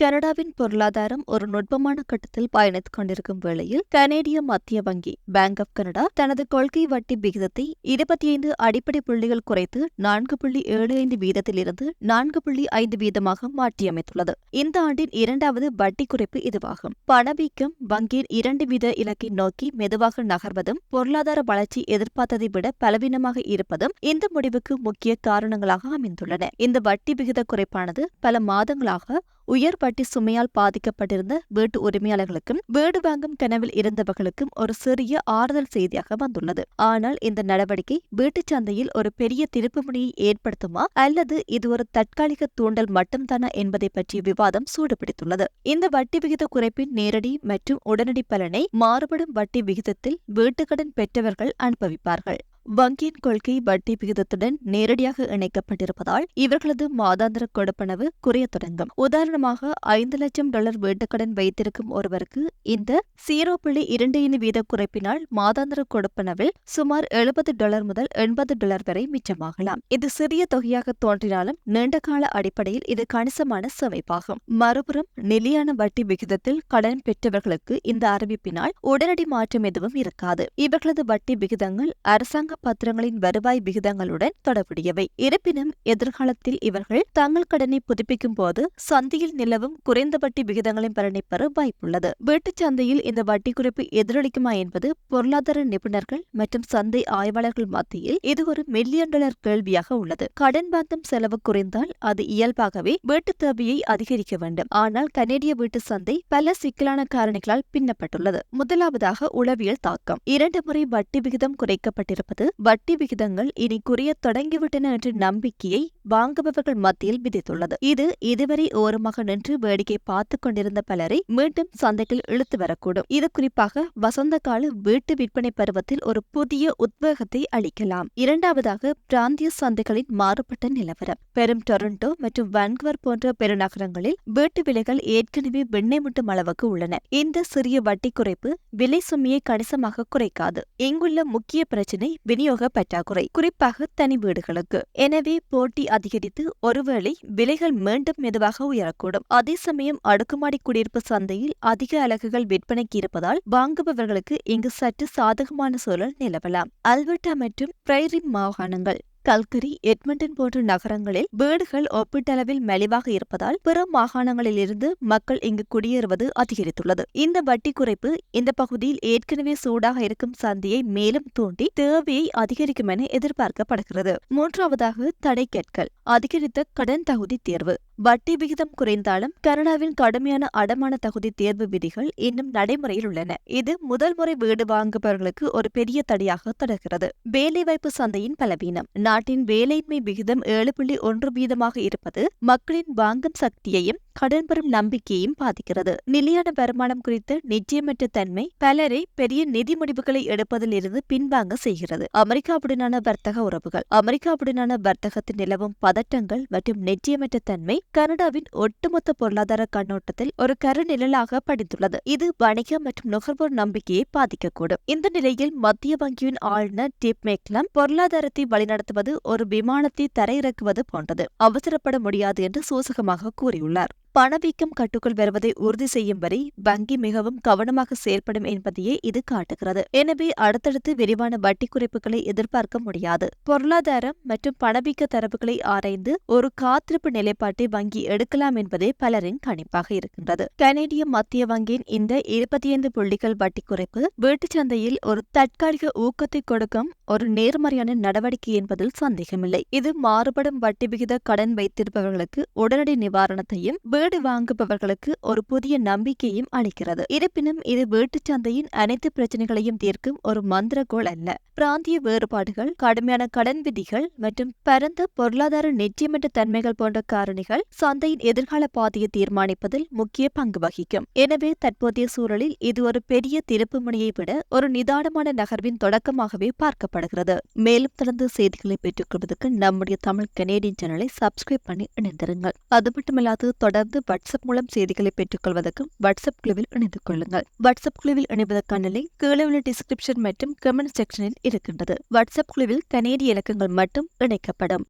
கனடாவின் பொருளாதாரம் ஒரு நுட்பமான கட்டத்தில் பயணித்துக் கொண்டிருக்கும் வேளையில் கனேடிய மத்திய வங்கி பேங்க் ஆப் கனடா தனது கொள்கை வட்டி விகிதத்தை இருபத்தி ஐந்து அடிப்படை புள்ளிகள் குறைத்து நான்கு புள்ளி ஏழு ஐந்து வீதத்திலிருந்து நான்கு புள்ளி ஐந்து வீதமாக மாற்றியமைத்துள்ளது. இந்த ஆண்டின் இரண்டாவது வட்டி குறைப்பு இதுவாகும். பணவீக்கம் வங்கியின் இரண்டு வீத இலக்கை நோக்கி மெதுவாக நகர்வதும் பொருளாதார வளர்ச்சி எதிர்பார்த்ததை விட பலவீனமாக இருப்பதும் இந்த முடிவுக்கு முக்கிய காரணங்களாக அமைந்துள்ளன. இந்த வட்டி விகித குறைப்பானது பல மாதங்களாக உயர் வட்டி சுமையால் பாதிக்கப்பட்டிருந்த வீட்டு உரிமையாளர்களுக்கும் வீடு வாங்கும் கனவில் இருந்தவர்களுக்கும் ஒரு சிறிய ஆறுதல் செய்தியாக வந்துள்ளது. ஆனால் இந்த நடவடிக்கை வீட்டுச் சந்தையில் ஒரு பெரிய திருப்புமுனையை ஏற்படுத்துமா அல்லது இது ஒரு தற்காலிக தூண்டல் மட்டும்தானா என்பதை பற்றிய விவாதம் சூடுபிடித்துள்ளது. இந்த வட்டி விகித குறைப்பின் நேரடி மற்றும் உடனடி பலனை மாறுபடும் வட்டி விகிதத்தில் வீட்டுக்கடன் பெற்றவர்கள் அனுபவிப்பார்கள். வங்கியின் கொள்கை வட்டி விகிதத்துடன் நேரடியாக இணைக்கப்பட்டிருப்பதால் இவர்களது மாதாந்திர கொடுப்பனவு குறைய தொடங்கும். உதாரணமாக ஐந்து லட்சம் டாலர் வீட்டுக்கடன் வைத்திருக்கும் ஒருவருக்கு இந்த சீரோ புள்ளி இரண்டு ஐந்து வீத குறைப்பினால் மாதாந்திர கொடுப்பனவில் சுமார் எழுபது டாலர் முதல் எண்பது டாலர் வரை மிச்சமாகலாம். இது சிறிய தொகையாக தோன்றினாலும் நீண்டகால அடிப்படையில் இது கணிசமான சேமிப்பாகும். மறுபுறம் நிலையான வட்டி விகிதத்தில் கடன் பெற்றவர்களுக்கு இந்த அறிவிப்பினால் உடனடி மாற்றம் எதுவும் இருக்காது. இவர்களது வட்டி விகிதங்கள் அரசாங்க பத்திரங்களின் வருவாய் விகிதங்களுடன் தொடர்புடையவை. இருப்பினும் எதிர்காலத்தில் இவர்கள் தங்கள் கடனை புதுப்பிக்கும் போது சந்தையில் நிலவும் குறைந்த வட்டி விகிதங்களின் பலனை பெற வாய்ப்புள்ளது. வீட்டுச் சந்தையில் இந்த வட்டி குறைப்பு எதிரொலிக்குமா என்பது பொருளாதார நிபுணர்கள் மற்றும் சந்தை ஆய்வாளர்கள் மத்தியில் இது ஒரு மில்லியன் டாலர் கேள்வியாக உள்ளது. கடன் வாங்கும் செலவு குறைந்தால் அது இயல்பாகவே வீட்டு தேவையை அதிகரிக்க வேண்டும். ஆனால் கனேடிய வீட்டு சந்தை பல சிக்கலான காரணிகளால் பின்னப்பட்டுள்ளது. முதலாவதாக உளவியல் தாக்கம். இரண்டு முறை வட்டி விகிதம் குறைக்கப்பட்டிருப்பது வட்டி விகிதங்கள் இனி குறைய தொடங்கிவிட்டன என்ற நம்பிக்கையை வாங்குபவர்கள் மத்தியில் விதித்துள்ளது. இது இதுவரை ஓரமாக நின்று வேடிக்கை பார்த்து கொண்டிருந்த பலரை மீண்டும் சந்தையில் இழுத்து வரக்கூடும். இது குறிப்பாக வசந்த கால வீட்டு விற்பனை பருவத்தில் ஒரு புதிய உத்வேகத்தை அளிக்கலாம். இரண்டாவதாக பிராந்திய சந்தைகளின் மாறுபட்ட நிலவரம். பெரும் டொரண்டோ மற்றும் வான்குவர் போன்ற பெருநகரங்களில் வீட்டு விலைகள் ஏற்கனவே வெண்ணெய் முட்டும் அளவுக்கு உள்ளன. இந்த சிறிய வட்டி குறைப்பு விலை சுமையை கணிசமாக குறைக்காது. இங்குள்ள முக்கிய பிரச்சினை விநியோக பற்றாக்குறை குறிப்பாக தனி வீடுகளுக்கு. எனவே போட்டி அதிகரித்து ஒருவேளை விலைகள் மீண்டும் மெதுவாக உயரக்கூடும். அதே சமயம் அடுக்குமாடி குடியிருப்பு சந்தையில் அதிக அலகுகள் விற்பனைக்கு இருப்பதால் வாங்குபவர்களுக்கு இங்கு சற்று சாதகமான சூழல் நிலவலாம். அல்பர்டா மற்றும் பிரைரி மாகாணங்கள். கல்கரி எட்மண்டன் போன்ற நகரங்களில் வீடுகள் ஒப்பீட்டளவில் மலிவாக இருப்பதால் பிற மாகாணங்களிலிருந்து மக்கள் இங்கு குடியேறுவது அதிகரித்துள்ளது. இந்த வட்டி குறைப்பு இந்த பகுதியில் ஏற்கனவே சூடாக இருக்கும் சந்தையை மேலும் தூண்டி தேவையை அதிகரிக்கும் என எதிர்பார்க்கப்படுகிறது. மூன்றாவதாக தடை கேட்கல் அதிகரித்த கடன் தகுதி தேர்வு. வட்டி விகிதம் குறைந்தாலும் கனடாவின் கடுமையான அடமான தகுதி தேர்வு விதிகள் இன்னும் நடைமுறையில் உள்ளன. இது முதல் முறை வீடு வாங்குபவர்களுக்கு ஒரு பெரிய தடையாக தொடர்கிறது. வேலைவாய்ப்பு சந்தையின் பலவீனம். நாட்டின் வேலையின்மை விகிதம் ஏழு புள்ளி ஒன்று வீதமாக இருப்பது மக்களின் வாங்கும் சக்தியையும் கடன் பெறும் நம்பிக்கையையும் பாதிக்கிறது. நிலையான வருமானம் குறித்த நிச்சயமற்ற தன்மை பலரை பெரிய நிதி முடிவுகளை எடுப்பதில் இருந்து பின்வாங்க செய்கிறது. அமெரிக்காவுடனான வர்த்தக உறவுகள். அமெரிக்காவுடனான வர்த்தகத்தில் நிலவும் பதட்டங்கள் மற்றும் நிச்சயமற்ற தன்மை கனடாவின் ஒட்டுமொத்த பொருளாதார கண்ணோட்டத்தில் ஒரு கருநிழலாக படித்துள்ளது. இது வணிக மற்றும் நுகர்வோர் நம்பிக்கையை பாதிக்கக்கூடும். இந்த நிலையில் மத்திய வங்கியின் ஆளுநர் டிப் மேக்லம் பொருளாதாரத்தை வழிநடத்துவது ஒரு விமானத்தை தரையிறக்குவது போன்றது. அவசரப்பட முடியாது என்று சூசகமாக கூறியுள்ளார். பணவீக்கம் கட்டுக்குள் வருவதை உறுதி செய்யும் வரை வங்கி மிகவும் கவனமாக செயல்படும் என்பதையே இது காட்டுகிறது. எனவே அடுத்தடுத்து விரிவான வட்டி குறைப்புகளை எதிர்பார்க்க முடியாது. பொருளாதாரம் மற்றும் பணவீக்க தரவுகளை ஆராய்ந்து ஒரு காத்திருப்பு நிலைப்பாட்டை வங்கி எடுக்கலாம் என்பதே பலரின் கணிப்பாக இருக்கின்றது. கனேடிய மத்திய வங்கியின் இந்த இருபத்தி ஐந்து புள்ளிகள் வட்டி குறைப்பு வீட்டுச் சந்தையில் ஒரு தற்காலிக ஊக்கத்தை கொடுக்கும் ஒரு நேர்மறையான நடவடிக்கை என்பதில் சந்தேகமில்லை. இது மாறுபடும் வட்டி விகித கடன் வைத்திருப்பவர்களுக்கு உடனடி நிவாரணத்தையும் வீடு வாங்குபவர்களுக்கு ஒரு புதிய நம்பிக்கையும் அளிக்கிறது. இருப்பினும் இது வீட்டுச் சந்தையின் அனைத்து பிரச்சனைகளையும் தீர்க்கும் ஒரு மந்திரகோள் அல்ல. பிராந்திய வேறுபாடுகள் கடுமையான கடன் விதிகள் மற்றும் பரந்த பொருளாதார நிச்சயமற்ற தன்மைகள் போன்ற காரணிகள் சந்தையின் எதிர்கால பாதையை தீர்மானிப்பதில் முக்கிய பங்கு வகிக்கும். எனவே தற்போதைய சூழலில் இது ஒரு பெரிய திருப்பு முனையை விட ஒரு நிதானமான நகர்வின் தொடக்கமாகவே பார்க்கப்படுகிறது. மேலும் தொடர்ந்து செய்திகளை பெற்றுக் கொள்வதற்கு நம்முடைய தமிழ் கனேடியன் சேனலை சப்ஸ்கிரைப் பண்ணி இணைந்திருங்கள். அது மட்டுமல்லாது தொடர்ந்து வாட்ஸ்அப் மூலம் செய்திகளை பெற்றுக்கொள்வதற்கும் வாட்ஸ்அப் குழுவில் இணைந்து கொள்ளுங்கள். வாட்ஸ்அப் குழுவில் இணைவதற்கான லிங்க் கீழே உள்ள டிஸ்கிரிப்ஷன் மற்றும் கமெண்ட் செக்ஷனில் இருக்கின்றது. வாட்ஸ்அப் குழுவில் கனேடிய இலக்கங்கள் மட்டும் இணைக்கப்படும்.